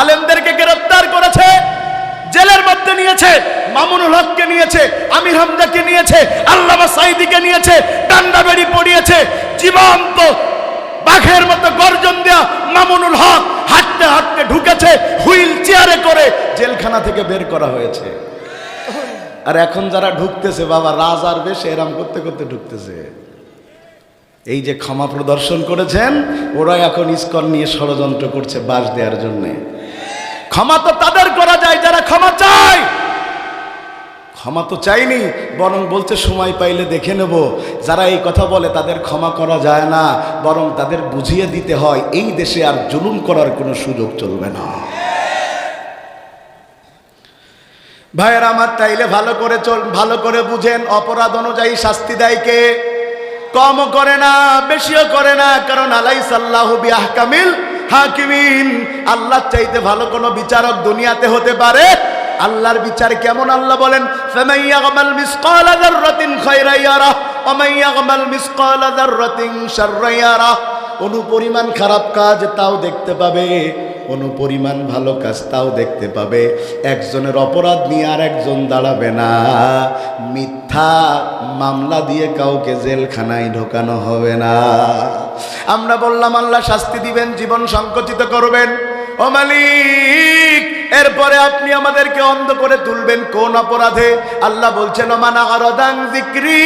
আলেমদেরকে গ্রেফতার করেছে, জেলের মধ্যে নিয়েছে, মামুনুল হককে নিয়েছে, আমির হামদাকে নিয়েছে, আল্লামা সাইদিকে নিয়েছে, ডান্ডা বেড়ি পড়িয়েছে, জীবন্ত বাঘের মতো গর্জন দেয়া মামুনুল হক হাঁটতে হাঁটতে ঢুকেছে, হুইল চেয়ারে করে জেলখানা থেকে বের করা হয়েছে। আর এখন যারা ঢুকতেছে, বাবা, রাজ আর বেশ এরাম করতে করতে ঢুকতেছে। এই যে ক্ষমা প্রদর্শন করেছেন, ওরা এখন ইস্কন নিয়ে ষড়যন্ত্র করছে বাস দেওয়ার জন্যে। ক্ষমা তো তাদের করা যায়, যারা ক্ষমা চায়। ক্ষমা তো চাইনি, বরং বলছে, সময় পাইলে দেখে নেব। যারা এই কথা বলে, তাদের ক্ষমা করা যায় না, বরং তাদের বুঝিয়ে দিতে হয়, এই দেশে আর জুলুম করার কোনো সুযোগ চলবে না। ভাইয়ের, আমার তাইলে ভালো করে চল, ভালো করে বুঝেন, অপরাধ অনুযায়ী শাস্তি দেয় কে? কমও করে না, বেশিও করে না, কারণ আলাই সাল্লাহ বিয়াহকামিল হাকিমিন আল্লাহ চাইতে ভালো কোনো বিচারক দুনিয়াতে হতে পারে? আল্লাহর বিচার কেমন আল্লাহ বলেন? অনুপরিমাণ খারাপ কাজ তাও দেখতে পাবে। অনুপরিমাণ ভালো কাজ তাও দেখতে পাবে। একজনের অপরাধ নিয়ে আর একজন দাঁড়াবে না। মিথ্যা মামলা দিয়ে কাউকে জেলখানায় ঢোকানো হবে না। আমরা বললাম, আল্লাহ শাস্তি দিবেন, জীবন সংকুচিত করবেন। ও মালিক, এরপরে আপনি আমাদেরকে অন্ধ করে তুলবেন কোন অপরাধে? আল্লাহ বলছেন জিক্রি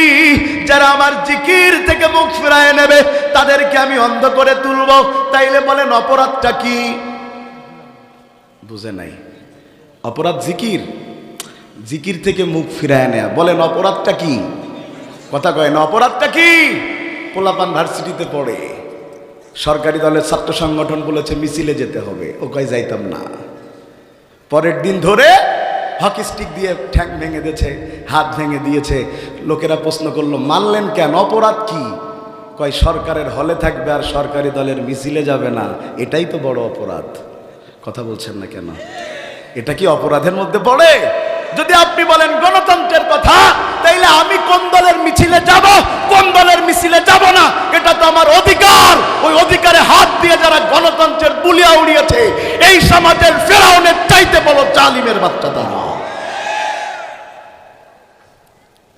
যারা আমার জিকির থেকে মুখ ফিরায় নেবে, তাদেরকে আমি অন্ধ করে তুলব। তাইলে বলেন, অপরাধটা কি? বুঝে নাই। অপরাধ জিকির? জিকির থেকে মুখ ফিরায় নেয়া। বলেন, অপরাধটা কি? কথা কয় না, অপরাধটা কি? পোলাপান ভার্সিটিতে পড়ে। সরকারি দলের ছাত্র সংগঠন বলেছে, মিছিলে যেতে হবে। ও কয়, যাইতাম না। পরের দিন ধরে হকি স্টিক দিয়ে ঠ্যাং ভেঙে দিয়েছে, হাত ভেঙে দিয়েছে। লোকেরা প্রশ্ন করল, মানলেন কেন? অপরাধ কি? কয়, সরকারের হলে থাকবে আর সরকারি দলের মিছিলে যাবে না। এটাই তো বড় অপরাধ। কথা বলছেন না কেন? এটা কি অপরাধের মধ্যে পড়ে? যদি আপনি বলেন গণতন্ত্রের কথা, তাইলে আমি কোন দলের মিছিলে যাব, কোন দলের মিছিলে যাব না? এটা তো আমার অধিকার। ওই অধিকারে হাত দিয়ে যারা গণতন্ত্রের বুলিয়া উড়িয়েছে, এই সমাজের ফেরাউনের চাইতে বলো জালিমের বাচ্চা তারা।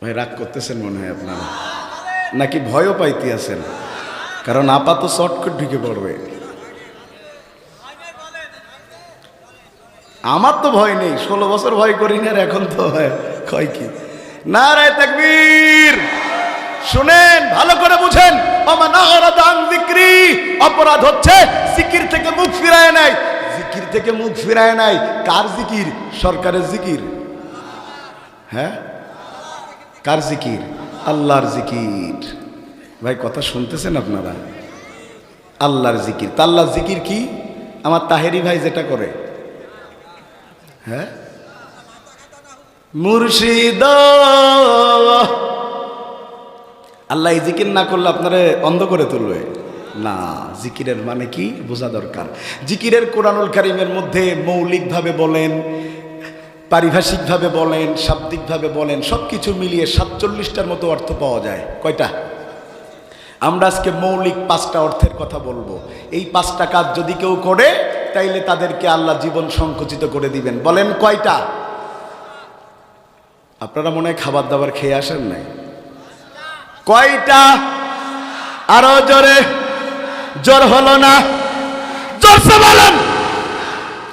ভাই, রাগ করতেছেন মনে হয় আপনারা? নাকি ভয়ও পাইতে আছেন? কারণ আপাত শর্টকাট ঢুকে পড়বে। আমার তো ভয় নেই, ষোলো বছর ভয় করি না এখন তো কয় কি? না রে তাকবীর! শুনেন, ভালো করে বুঝেন। অপরাধ হচ্ছে জিকির থেকে মুখ ফিরায় নাই। জিকির থেকে মুখ ফিরায় নাই, কার জিকির? সরকারের জিকির। হ্যাঁ? কার জিকির? আল্লাহর জিকির। ভাই, কথা শুনতেছেন আপনারা? আল্লাহর জিকির। তা আল্লাহর জিকির কি? আমার তাহেরি ভাই যেটা করে হ্যাঁ? মুর্শিদ। আল্লাহ জিকির না করলে আপনারা অন্ধ করে তুলবে। না, জিকিরের মানে কি? বোঝা দরকার। জিকিরের কোরআনুল কারিমের মধ্যে মৌলিকভাবে বলেন, পারিভাষিকভাবে বলেন, শাব্দিকভাবে বলেন সব কিছু মিলিয়ে সাতচল্লিশটার মতো অর্থ পাওয়া যায়। কয়টা? আমরা আজকে মৌলিক পাঁচটা অর্থের কথা বলব। এই পাঁচটা কাজ যদি কেউ করে তাইলে তাদেরকে আল্লাহ জীবন সংকুচিত করে দিবেন। বলেন কয়টা? আপনারা মনে হয় খাবার দাবার খেয়ে আসেন নাই? কয়টা? আরও জোরে। জোর হলো না?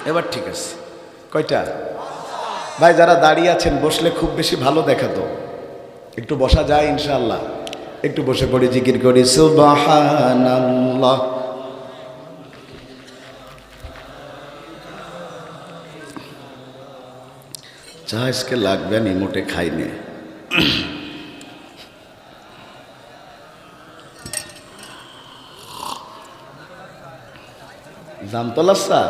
এবার ঠিক আছে। কয়টা? ভাই, যারা দাঁড়িয়ে আছেন, বসলে খুব বেশি ভালো দেখাতো একটু বসা যায় ইনশাল্লাহ একটু বসে পড়ি, জিকির করি। সুবহানাল্লাহ। চা আজকে লাগবে আমি মোটে খাইনি। জামতলাসা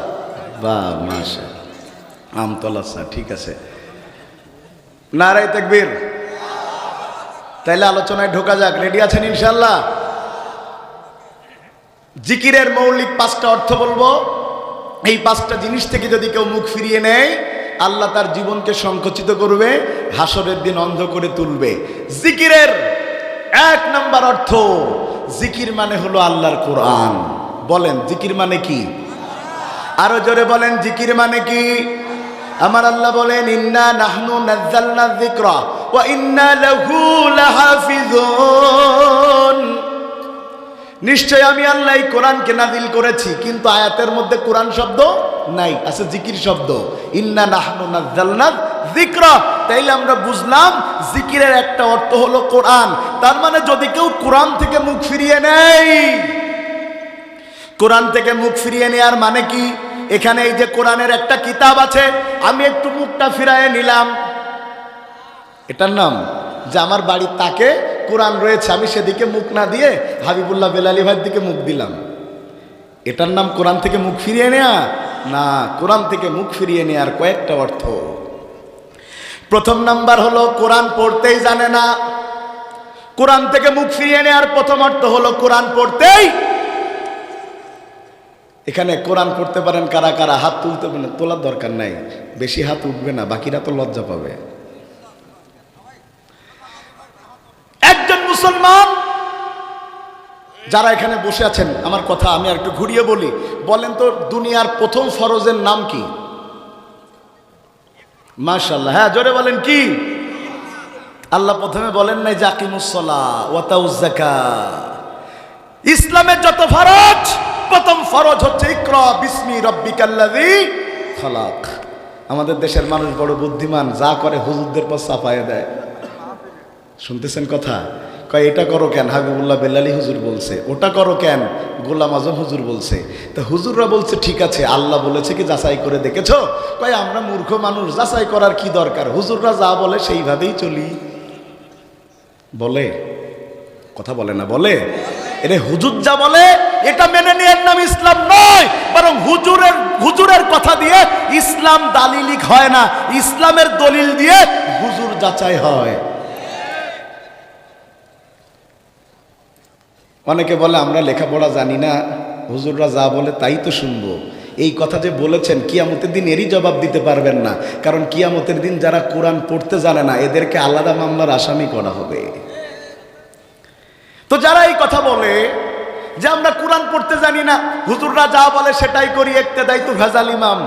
বা মাসা আমতলাসা ঠিক আছে। নারাই তাকবীর। তাইলে আলোচনায় ঢোকা যাক। রেডি আছেন ইনশাল্লাহ জিকিরের মৌলিক পাঁচটা অর্থ বলব। এই পাঁচটা জিনিস থেকে যদি কেউ মুখ ফিরিয়ে নেয় আল্লাহ তার জীবনকে সংকুচিত করবে, হাসরের দিন অন্ধ করে তুলবে। জিকিরের এক নাম্বার অর্থ, জিকির মানে হলো আল্লাহর কোরআন। বলেন, জিকির মানে কি? আরও জোরে বলেন, জিকির মানে কি? আমার আল্লাহ বলেন, ইন্না নাহনু নাজ্জালনা যিকরা ওয়া ইন্না লাহু লাহাফিজুন। নিশ্চয় আমি আল্লাহ এই কোরআনকে নাজিল করেছি, কিন্তু আয়াতের মধ্যে কোরআন শব্দ নাই, আছে জিকির শব্দ। ইন্না নাহনু নাজ্জালনা যিকরা। তাইলে আমরা বুঝলাম জিকিরের একটা অর্থ হলো কোরআন। তার মানে যদি কেউ কোরআন থেকে মুখ ফিরিয়ে নেয়, কোরআন থেকে মুখ ফিরিয়ে নেওয়ার মানে কি? এখানে এই যে কোরআনের একটা কিতাব আছে, আমি একটু মুখটা ফিরায় নিলাম। এটার নাম যে আমার বাড়ির তাকে কোরআন রয়েছে, আমি সেদিকে মুখ না দিয়ে হাবিবুল্লাহ বেলালি ভাইয়ের দিকে মুখ দিলাম। এটার নাম কোরআন থেকে মুখ ফিরিয়ে নেয়া? না, কোরআন থেকে মুখ ফিরিয়ে নেয়ার কয়েকটা অর্থ। প্রথম নাম্বার হলো, কোরআন পড়তেই জানে না। কোরআন থেকে মুখ ফিরিয়ে নেয়ার প্রথম অর্থ হলো, কোরআন পড়তেই এখানে কোরআন পড়তে পারেন কারা কারা, হাত তুলতে পারেন, তোলার দরকার নাই। বেশি হাত উঠবে না, বাকিরা তো লজ্জা পাবে একজন মুসলমান? যারা এখানে বসে আছেন, আমার কথা আমি আর একটু ঘুরিয়ে বলি। বলেন তো, দুনিয়ার প্রথম ফরজের নাম কি? মাশাল্লাহ হ্যাঁ জোরে বলেন কি? আল্লাহ প্রথমে বলেন নাই জাকিমুসলা ওয়াতাউজাকা ইসলামের যত ফরজ, প্রথম ফরজ হচ্ছে ইকরা বিসমি রব্বিকাল্লাযী খলাক। আমাদের দেশের মানুষ বড় বুদ্ধিমান, যা করে হুজুরদের পর চাপায়ে দেয়। শুনতেছেন কথা? কয়, এটা করো কেন? হাবিবুল্লাহ বেল্লালি হুজুর বলছে, ওটা করো কেন? গোলাম আজম হুজুর বলছে, তা হুজুররা বলছে, ঠিক আছে, আল্লাহ বলেছে কি যাচাই করে দেখেছ? কয়, আমরা মূর্খ মানুষ, যাচাই করার কি দরকার? হুজুররা যা বলে সেইভাবেই চলি। বলে? কথা বলে না, বলে? এরে হুজুর যা বলে, এটা মেনে নিয়ে নাম ইসলাম নয়, বরং হুজুরের হুজুরের কথা দিয়ে ইসলাম দালিলিক হয় না, ইসলামের দলিল দিয়ে হুজুর যাচাই হয়। অনেকে বলে, আমরা লেখাপড়া জানি না, হুজুররা যা বলে তাই তো শুনব। এই কথা যে বলেছেন, কিয়ামতের দিন এরই জবাব দিতে পারবেন না। কারণ কিয়ামতের দিন যারা কোরআন পড়তে জানে না, এদেরকে আলাদা মামলার আসামি করা হবে। তো যারা এই কথা বলে যে, আমরা কোরআন পড়তে জানি না, হুজুররা যা বলে সেটাই করি একতে দায়িত্ব ভেজাল ইমাম।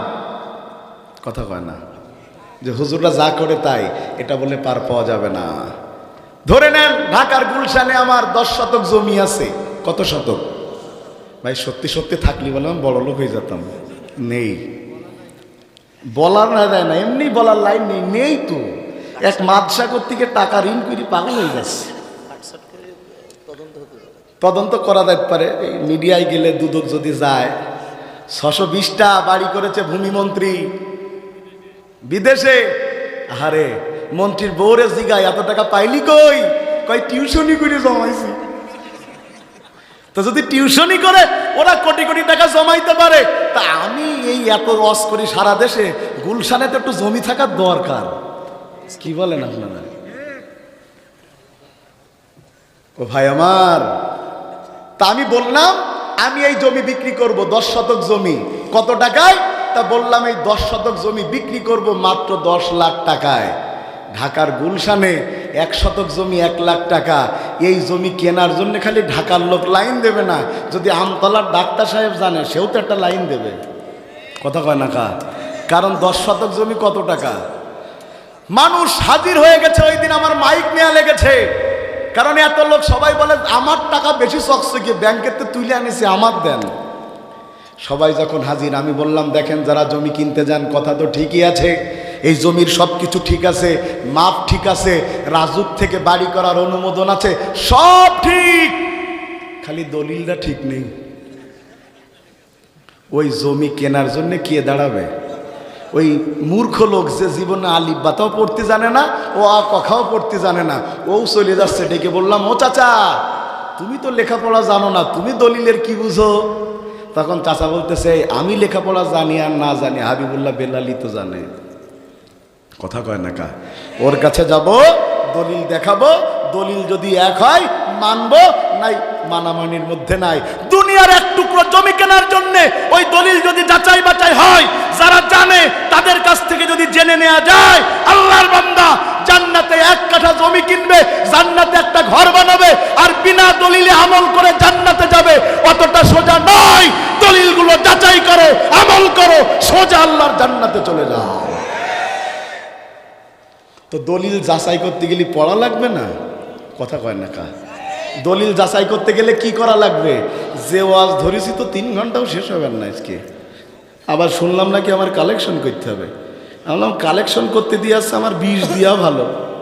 কথা কয় না? যে হুজুররা যা করে তাই, এটা বলে পার পাওয়া যাবে না। ধরে নেন, ঢাকার গুলশানে আমার দশ শতক জমি আছে। কত শতক? ভাই, সত্যি সত্যি থাকলি বলে আমি বড় লোক হয়ে যেতাম। নেই। বলার না দেয় না, এমনি বলার লাইন নেই নেই তো। এক মাদশা কর্তৃকে টাকা ঋণ করি পাগল হয়ে যাচ্ছে তদন্ত করা যেতে পারে। এই মিডিয়ায় গেলে দুদক যদি যায়, ছশো বিশটা বাড়ি করেছে ভূমিমন্ত্রী। বিদেশে? আরে মন্ত্রীর বউরে জিগায়, এত টাকা পাইলি কই? কই টিউশনি করে জমাইছি। তো যদি টিউশনি করে, ওরা কোটি কোটি টাকা জমাইতে পারে। তা আমি এই এত রস করি সারা দেশে, গুলশানে তো একটু জমি থাকার দরকার। কি বলেন আপনারা? ও ভাই আমার, তা আমি বললাম, আমি এই জমি বিক্রি করব, দশ শতক জমি। কত টাকায়? তা বললাম, এই দশ শতক জমি বিক্রি করব মাত্র দশ লাখ টাকায়। ঢাকার গুলশানে এক শতক জমি, এক লাখ টাকা। এই জমি কেনার জন্য খালি ঢাকার লোক লাইন দেবে না। যদি আমতলার ডাক্তার সাহেব জানে, সেও তো একটা লাইন দেবে। কথা কয় না কা কারণ দশ শতক জমি কত টাকা? মানুষ হাজির হয়ে গেছে, ওই দিন আমার মাইক নেওয়া লেগেছে। কারণ এত লোক সবাই বলে, আমার টাকা বেশি চকছে কি? ব্যাংকের তো তুলে আনিছে, আমার দেন। সবাই যখন হাজির, আমি বললাম, দেখেন, যারা জমি কিনতে যান, কথা তো ঠিকই আছে। এই জমির সব কিছু ঠিক আছে, মাপ ঠিক আছে, রাজুক থেকে বাড়ি করার অনুমোদন আছে, সব ঠিক। খালি দলিলটা ঠিক নেই। ওই জমি কেনার জন্য কে দাঁড়াবে? ওই মূর্খ লোক যে জীবনে আলিফ বাতাও পড়তে জানে না, ও আ কথাও পড়তে জানে না, ও চলে যাচ্ছে ডেকে বললাম, ও চাচা, তুমি তো লেখাপড়া জানো না, তুমি দলিলের কি বুঝো? তখন চাচা বলতেছে, আমি লেখাপড়া জানি আর না জানি। হাবিবুল্লাহ বেলালি তো জানে। কথা কয় না কা? ওর কাছে যাব, দলিল দেখাবো, দলিল যদি এক হয়, মানবো, নাই, মানামানির মধ্যে নাই। দুনিয়ার এক টুকরো জমি কেনার জন্য ওই দলিল যদি যাচাই বাছাই হয়, যারা জানে, তাদের কাছ থেকে যদি জেনে নেওয়া যায়, আল্লাহর বান্দা জান্নাতে এক কাঠা জমি কিনবে, জান্নাতে একটা ঘর বানাবে, আর বিনা দলিলে আমল করে জান্নাতে যাবে, অতটা সোজা নয়। দলিলগুলো যাচাই করো, আমল করো, সোজা আল্লাহর জান্নাতে চলে যাও। তো দলিল যাচাই করতে গেলে পড়া লাগবে না? কথা কয় না কা। দলিল যাচাই করতে গেলে কি করা লাগবে? যে ওয়াজ ধরেছি তো তিন ঘন্টাও শেষ হবে না আজকে। আবার শুনলাম নাকি আমার কালেকশন করতে হবে। আমি কালেকশন করতে দিয়ে আসছে আমার বিষ দিয়া ভালো।